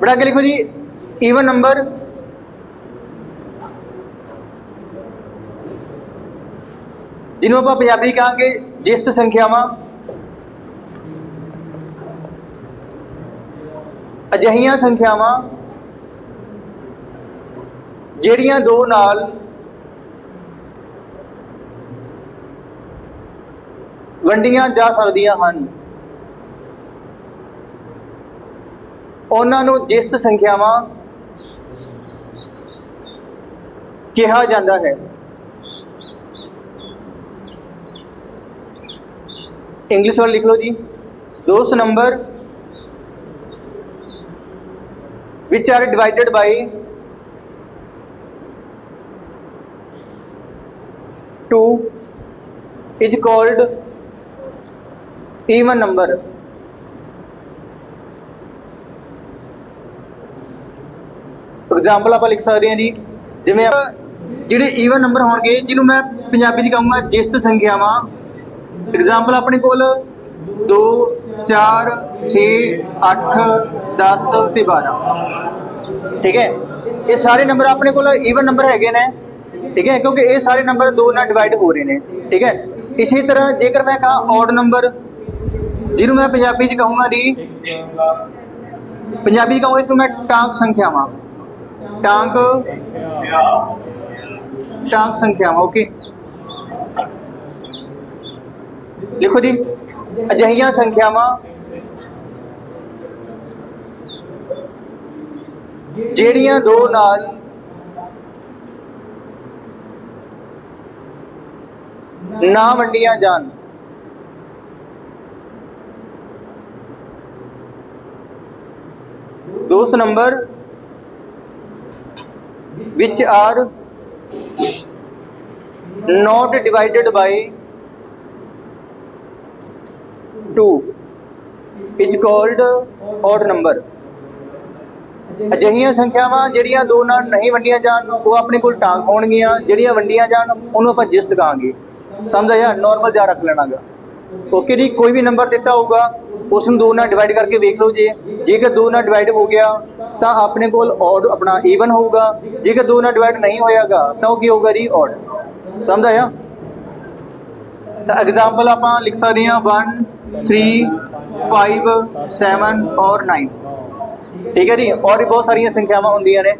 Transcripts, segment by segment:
ਬੜਾ ਅੱਗੇ ਲਿਖੋ ਜੀ ਈਵਨ ਨੰਬਰ ਜਿਹਨੂੰ ਆਪਾਂ ਪੰਜਾਬੀ ਕਹਾਂਗੇ ਜਿਸਤ ਸੰਖਿਆਵਾਂ। ਅਜਿਹੀਆਂ ਸੰਖਿਆਵਾਂ ਜਿਹੜੀਆਂ ਦੋ ਨਾਲ ਵੰਡੀਆਂ ਜਾ ਸਕਦੀਆਂ ਹਨ। ਉਹਨਾਂ ਨੂੰ ਜਿਸਤ ਸੰਖਿਆਵਾਂ ਕਿਹਾ ਜਾਂਦਾ ਹੈ ਇੰਗਲਿਸ਼ ਵਾਲਾ ਲਿਖ ਲਓ ਜੀ ਦੋਸਤ ਨੰਬਰ which are divided by 2 is called even number example ਆਪਾਂ ਲਿਖ ਸਕਦੇ ਹਾਂ ਜੀ, ਜਿਵੇਂ ਆਪਾਂ ਜਿਹੜੇ ਈਵਨ ਨੰਬਰ ਹੋਣਗੇ, ਜਿਹਨੂੰ ਮੈਂ ਪੰਜਾਬੀ 'ਚ ਕਹੂੰਗਾ ਜਿਸਤ ਸੰਖਿਆਵਾਂ ਐਗਜ਼ਾਮਪਲ ਆਪਣੇ ਕੋਲ 2 4 6 8 10 ਤੇ 12 ਠੀਕ ਹੈ? ਇਹ ਸਾਰੇ ਨੰਬਰ ਆਪਣੇ ਕੋਲ ਈਵਨ ਨੰਬਰ ਹੈਗੇ ਨੇ। ਠੀਕ ਹੈ? ਕਿਉਂਕਿ ਇਹ ਸਾਰੇ ਨੰਬਰ ਦੋ ਨਾਲ ਡਿਵਾਈਡ ਹੋ ਰਹੇ ਨੇ। ਠੀਕ ਹੈ? ਇਸੇ ਤਰ੍ਹਾਂ ਜੇਕਰ ਮੈਂ ਕਹਾਂ ਔਡ ਨੰਬਰ ਜਿਹਨੂੰ ਮੈਂ ਪੰਜਾਬੀ 'ਚ ਕਹੂੰਗਾ ਜੀ, ਪੰਜਾਬੀ ਕਹੂੰਗਾ ਇਸ ਨੂੰ ਮੈਂ ਟਾਂਕ ਸੰਖਿਆਵਾਂ। ਟਾਂਕ? ਟਾਂਕ ਸੰਖਿਆਵਾਂ ਓਕੇ ਲਿਖੋ ਜੀ, ਅਜਿਹੀਆਂ ਸੰਖਿਆਵਾਂ ਜਿਹੜੀਆਂ ਦੋ ਨਾਲ ਨਾ ਵੰਡੀਆਂ ਜਾਣ। ਦੋਸਤ ਨੰਬਰ which are not divided by 2 is called odd number. ਅਜਿਹੀਆਂ ਸੰਖਿਆਵਾਂ ਜਿਹੜੀਆਂ ਦੋ ਨਾਲ ਨਹੀਂ ਵੰਡੀਆਂ ਜਾਣ, ਉਹ ਆਪਣੇ ਕੋਲ ਟਾਂਕ ਹੋਣਗੀਆਂ, ਜਿਹੜੀਆਂ ਵੰਡੀਆਂ ਜਾਣ, ਉਹਨੂੰ ਆਪਾਂ ਜਿਸਤ ਕਹਾਂਗੇ। ਸਮਝ ਆਇਆ? ਨਾਰਮਲ ਜਾ ਰੱਖ ਲੈਣਾਗਾ। ਓਕੇ ਜੀ, ਕੋਈ ਵੀ ਨੰਬਰ ਦਿੱਤਾ ਹੋਊਗਾ, ਉਸ ਨੂੰ ਦੋ ਨਾਲ ਡਿਵਾਈਡ ਕਰਕੇ ਵੇਖ ਲਓ ਜੇ। ਜੇਕਰ ਦੋ ਨਾਲ ਡਿਵਾਈਡ ਹੋ ਗਿਆ ਤਾਂ ਆਪਣੇ ਕੋਲ ਔਡ ਆਪਣਾ ਈਵਨ ਹੋਊਗਾ। ਜੇਕਰ ਦੋ ਨਾਲ ਡਿਵਾਈਡ ਨਹੀਂ ਹੋਇਆਗਾ, ਤਾਂ ਉਹ ਕੀ ਹੋਊਗਾ ਜੀ? ਔਡ ਸਮਝ ਆਇਆ? ਤਾਂ ਐਗਜ਼ਾਮਪਲ ਆਪਾਂ ਲਿਖ ਸਕਦੇ ਹਾਂ 1 3 5 7 ਔਰ 9 ਠੀਕ ਹੈ ਜੀ? ਔਰ ਵੀ ਬਹੁਤ ਸਾਰੀਆਂ ਸੰਖਿਆਵਾਂ ਹੁੰਦੀਆਂ ਨੇ।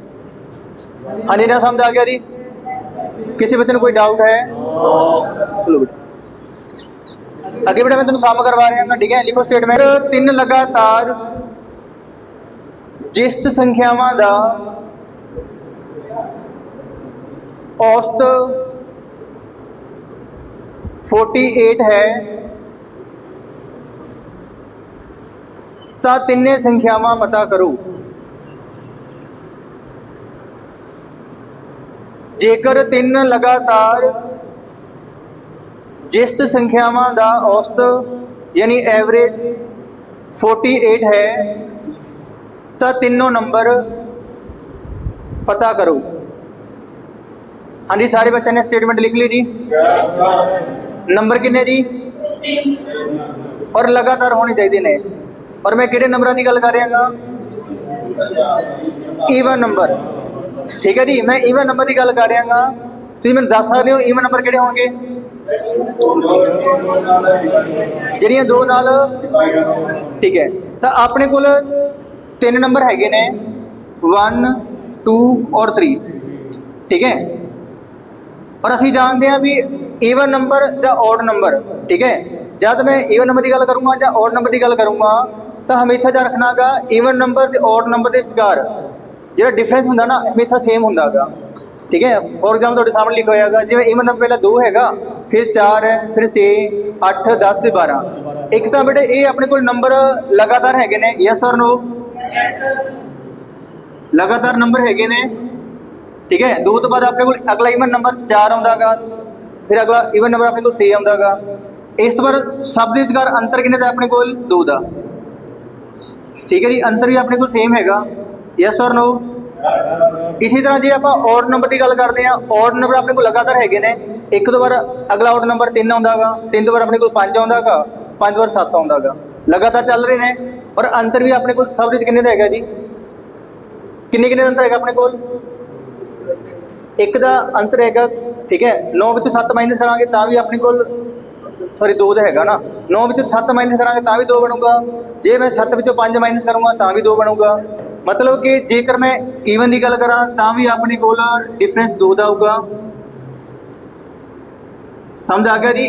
ਹਾਂਜੀ ਨਾ ਸਮਝ ਆ ਗਿਆ ਜੀ? ਕਿਸੇ ਬੱਚੇ ਨੂੰ ਕੋਈ ਡਾਊਟ ਹੈ? ਚਲੋ ਅੱਗੇ ਬੇਟਾ, ਮੈਂ ਤੁਹਾਨੂੰ ਸਮ ਕਰਵਾ ਰਿਹਾ ਹਾਂ। ਠੀਕ ਹੈ? ਲਿਖੋ ਸਟੇਟਮੈਂਟ ਤਿੰਨ ਲਗਾਤਾਰ ਜਿਸਤ ਸੰਖਿਆਵਾਂ ਦਾ ਔਸਤ 48 ਹੈ, ਤਾਂ ਤਿੰਨੇ ਸੰਖਿਆਵਾਂ ਪਤਾ ਕਰੋ। ਜੇਕਰ ਤਿੰਨ ਲਗਾਤਾਰ ਜਿਸਤ ਸੰਖਿਆਵਾਂ ਦਾ ਔਸਤ, ਯਾਨੀ ਐਵਰੇਜ 48 ਹੈ ਤਾਂ ਤਿੰਨੋਂ ਨੰਬਰ ਪਤਾ ਕਰੋ। ਹਾਂਜੀ, ਸਾਰੇ ਬੱਚਿਆਂ ਨੇ ਸਟੇਟਮੈਂਟ ਲਿਖ ਲਈ ਜੀ? ਨੰਬਰ ਕਿੰਨੇ ਜੀ ਔਰ ਲਗਾਤਾਰ ਹੋਣੇ ਚਾਹੀਦੇ ਨੇ। ਔਰ ਮੈਂ ਕਿਹੜੇ ਨੰਬਰਾਂ ਦੀ ਗੱਲ ਕਰ ਰਿਹਾਗਾ ਈਵਨ ਨੰਬਰ ਠੀਕ ਹੈ ਜੀ, ਮੈਂ ਈਵਨ ਨੰਬਰ ਦੀ ਗੱਲ ਕਰ ਰਿਹਾਗਾ ਤੁਸੀਂ ਮੈਨੂੰ ਦੱਸ ਸਕਦੇ ਹੋ ਈਵਨ ਨੰਬਰ ਕਿਹੜੇ ਹੋਣਗੇ? ਜਿਹੜੀਆਂ ਦੋ ਨਾਲ ਠੀਕ ਹੈ, ਤਾਂ ਆਪਣੇ ਕੋਲ ਤਿੰਨ ਨੰਬਰ ਹੈਗੇ ਨੇ 1 2 ਔਰ 3 ਠੀਕ ਹੈ? ਔਰ ਅਸੀਂ ਜਾਣਦੇ ਹਾਂ ਵੀ ਈਵਨ ਨੰਬਰ ਜਾਂ ਔਡ ਨੰਬਰ ਠੀਕ ਹੈ? ਜਦ ਮੈਂ ਈਵਨ ਨੰਬਰ ਦੀ ਗੱਲ ਕਰੂੰਗਾ ਜਾਂ ਔਡ ਨੰਬਰ ਦੀ ਗੱਲ ਕਰੂੰਗਾ, ਤਾਂ ਹਮੇਸ਼ਾ ਯਾਦ ਰੱਖਣਾਗਾ ਈਵਨ ਨੰਬਰ ਤੇ ਔਡ ਨੰਬਰ ਦੇ ਵਿਚਕਾਰ ਜਿਹੜਾ ਡਿਫਰੈਂਸ ਹੁੰਦਾ ਨਾ, ਹਮੇਸ਼ਾ ਸੇਮ ਹੁੰਦਾਗਾ। ਠੀਕ ਹੈ? ਫੋਰ ਐਗਜ਼ਾਮਪਲ ਤੁਹਾਡੇ ਸਾਹਮਣੇ ਲਿਖਿਆ ਹੋਇਆਗਾ, ਜਿਵੇਂ ਈਵਨ ਨੰਬਰ ਪਹਿਲਾਂ 2 ਹੈਗਾ, ਫਿਰ 4 ਹੈ, ਫਿਰ 6 8 10 ਤੇ 12 ਇੱਕ ਤਾਂ ਬੇਟੇ, ਇਹ ਆਪਣੇ ਕੋਲ ਨੰਬਰ ਲਗਾਤਾਰ ਹੈਗੇ ਨੇ ਯੈਸ ਔਰ ਨੋ ਲਗਾਤਾਰ ਨੰਬਰ ਹੈਗੇ ਨੇ। ਠੀਕ ਹੈ? ਦੋ ਤੋਂ ਬਾਅਦ ਆਪਣੇ ਕੋਲ ਅਗਲਾ ਈਵਨ ਨੰਬਰ 4 ਆਉਂਦਾਗਾ। ਫਿਰ ਅਗਲਾ ਈਵਨ ਨੰਬਰ ਆਪਣੇ ਕੋਲ 6 ਆਉਂਦਾਗਾ। ਇਸ ਤੋਂ ਬਾਅਦ ਸਭ ਦੇ ਅੰਤਰ ਕਿੰਨੇ ਦਾ ਆਪਣੇ ਕੋਲ? 2 ਦਾ। ਠੀਕ ਹੈ ਜੀ? ਅੰਤਰ ਵੀ ਆਪਣੇ ਕੋਲ ਸੇਮ ਹੈਗਾ। ਯੈਸ ਔਰ ਨੋ ਇਸੇ ਤਰ੍ਹਾਂ ਜੇ ਆਪਾਂ ਔਡ ਨੰਬਰ ਦੀ ਗੱਲ ਕਰਦੇ ਹਾਂ ਔਡ ਨੰਬਰ ਆਪਣੇ ਕੋਲ ਲਗਾਤਾਰ ਹੈਗੇ ਨੇ। ਇੱਕ ਤੋਂ ਬਾਅਦ ਅਗਲਾ ਔਡ ਨੰਬਰ 3 ਆਉਂਦਾਗਾ। ਤਿੰਨ ਤੋਂ ਬਾਅਦ ਆਪਣੇ ਕੋਲ 5 ਆਉਂਦਾਗਾ। ਪੰਜ ਵਾਰ 7 ਆਉਂਦਾਗਾ। ਲਗਾਤਾਰ ਚੱਲ ਰਹੇ ਨੇ। ਔਰ ਅੰਤਰ ਵੀ ਆਪਣੇ ਕੋਲ ਸਭ ਵਿੱਚ ਕਿੰਨੇ ਦਾ ਹੈਗਾ ਜੀ? ਕਿੰਨੇ ਕਿੰਨੇ ਦਾ ਅੰਤਰ ਹੈਗਾ ਆਪਣੇ ਕੋਲ? ਇੱਕ ਦਾ ਅੰਤਰ ਹੈਗਾ, ਠੀਕ ਹੈ 9 ਵਿੱਚੋਂ 7 ਮਾਈਨਸ ਕਰਾਂਗੇ ਤਾਂ ਵੀ ਆਪਣੇ ਕੋਲ ਸੌਰੀ 2 ਦਾ ਹੈਗਾ ਨਾ। 9 ਵਿੱਚੋਂ 7 ਮਾਈਨਸ ਕਰਾਂਗੇ ਤਾਂ ਵੀ 2 ਬਣੂਗਾ। ਜੇ ਮੈਂ 7 ਵਿੱਚੋਂ 5 ਮਾਈਨਸ ਕਰੂੰਗਾ ਤਾਂ ਵੀ 2 ਬਣੂਗਾ। ਮਤਲਬ ਕਿ ਜੇਕਰ ਮੈਂ ਈਵਨ ਦੀ ਗੱਲ ਕਰਾਂ, ਤਾਂ ਵੀ ਆਪਣੇ ਕੋਲ ਡਿਫਰੈਂਸ 2 ਦਾ ਆਊਗਾ ਸਮਝ ਆ ਗਿਆ ਜੀ?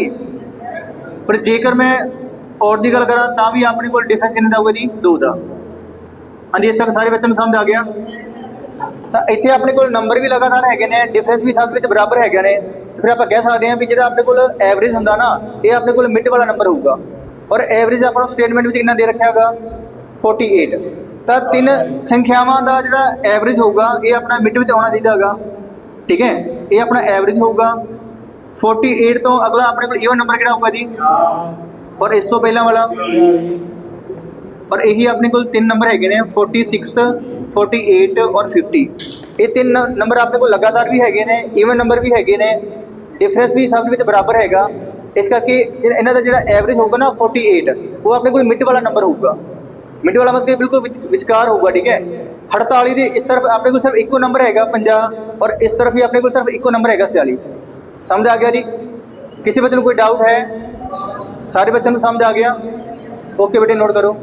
ਪਰ ਜੇਕਰ ਮੈਂ ਔਰ ਦੀ ਗੱਲ ਕਰਾਂ ਤਾਂ ਵੀ ਆਪਣੇ ਕੋਲ ਡਿਫਰੈਂਸ ਕਿੰਨੇ ਦਾ ਹੋਊਗਾ ਜੀ? 2 ਦਾ। ਹਾਂਜੀ, ਇੱਥੇ ਤੱਕ ਸਾਰੇ ਬੱਚਿਆਂ ਨੂੰ ਸਮਝ ਆ ਗਿਆ। ਤਾਂ ਇੱਥੇ ਆਪਣੇ ਕੋਲ ਨੰਬਰ ਵੀ ਲਗਾਤਾਰ ਹੈਗੇ ਨੇ ਡਿਫਰੈਂਸ ਵੀ ਸਭ ਵਿੱਚ ਬਰਾਬਰ ਹੈਗੇ ਨੇ। ਤੇ ਫਿਰ ਆਪਾਂ ਕਹਿ ਸਕਦੇ ਹਾਂ ਵੀ ਜਿਹੜਾ ਆਪਣੇ ਕੋਲ ਐਵਰੇਜ ਹੁੰਦਾ ਨਾ, ਇਹ ਆਪਣੇ ਕੋਲ ਮਿਡ ਵਾਲਾ ਨੰਬਰ ਹੋਊਗਾ। ਔਰ ਐਵਰੇਜ ਆਪਾਂ ਨੂੰ ਸਟੇਟਮੈਂਟ ਵਿੱਚ ਕਿੰਨਾ ਦੇ ਰੱਖਿਆ ਹੈਗਾ? 48 ਤਾਂ ਤਿੰਨ ਸੰਖਿਆਵਾਂ ਦਾ ਜਿਹੜਾ ਐਵਰੇਜ ਹੋਊਗਾ, ਇਹ ਆਪਣਾ ਮਿਡ ਵਿੱਚ ਆਉਣਾ ਚਾਹੀਦਾ ਹੈਗਾ। ਠੀਕ ਹੈ? ਇਹ ਆਪਣਾ ਐਵਰੇਜ ਹੋਊਗਾ। 48 ਤੋਂ ਅਗਲਾ ਆਪਣੇ ਕੋਲ ਈਵਨ ਨੰਬਰ ਕਿਹੜਾ ਹੋਊਗਾ ਜੀ? ਔਰ ਇਸ ਤੋਂ ਪਹਿਲਾਂ ਵਾਲਾ ਔਰ ਇਹੀ ਆਪਣੇ ਕੋਲ ਤਿੰਨ ਨੰਬਰ ਹੈਗੇ ਨੇ 46 48 ਔਰ 50 ਇਹ ਤਿੰਨ ਨੰਬਰ ਆਪਣੇ ਕੋਲ ਲਗਾਤਾਰ ਵੀ ਹੈਗੇ ਨੇ ਈਵਨ ਨੰਬਰ ਵੀ ਹੈਗੇ ਨੇ ਡਿਫਰੈਂਸ ਵੀ ਸਭ ਦੇ ਵਿੱਚ ਬਰਾਬਰ ਹੈਗਾ। ਇਸ ਕਰਕੇ ਇਹਨਾਂ ਦਾ ਜਿਹੜਾ ਐਵਰੇਜ ਹੋਊਗਾ ਨਾ 48 ਉਹ ਆਪਣੇ ਕੋਲ ਮਿਡ ਵਾਲਾ ਨੰਬਰ ਹੋਊਗਾ। ਮਿਡ ਵਾਲਾ ਮਤਲਬ ਕਿ ਬਿਲਕੁਲ ਵਿਚ- ਵਿਚਕਾਰ ਹੋਊਗਾ, ਠੀਕ ਹੈ? 48 ਦੇ ਇਸ ਤਰਫ ਆਪਣੇ ਕੋਲ ਸਿਰਫ ਇੱਕੋ ਨੰਬਰ ਹੈਗਾ 50 ਔਰ ਇਸ ਤਰਫ ਹੀ ਆਪਣੇ ਕੋਲ ਸਿਰਫ ਇੱਕੋ ਨੰਬਰ ਹੈਗਾ 46 ਸਮਝ ਆ ਗਿਆ ਜੀ? ਕਿਸੇ ਬੱਚੇ ਨੂੰ ਕੋਈ ਡਾਊਟ ਹੈ? ਸਾਰੇ ਬੱਚਿਆਂ ਨੂੰ ਸਮਝ ਆ ਗਿਆ? ਓਕੇ ਬੇਟੇ ਨੋਟ ਕਰੋ।